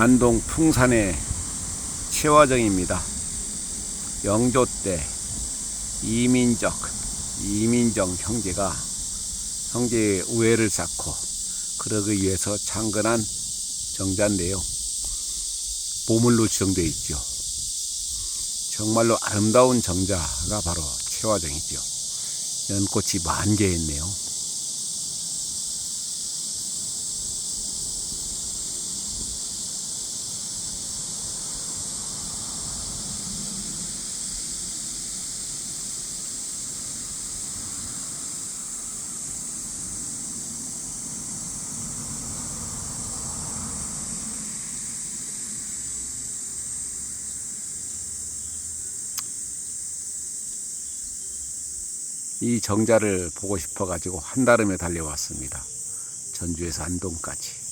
안동 풍산의 최화정입니다. 영조 때 이민적, 이민정 형제가 형제의 우애를 쌓고 그러기 위해서 창건한 정자인데요. 보물로 지정되어 있죠. 정말로 아름다운 정자가 바로 최화정이죠. 연꽃이 만개했네요. 이 정자를 보고 싶어 가지고 한달음에 달려왔습니다. 전주에서 안동까지.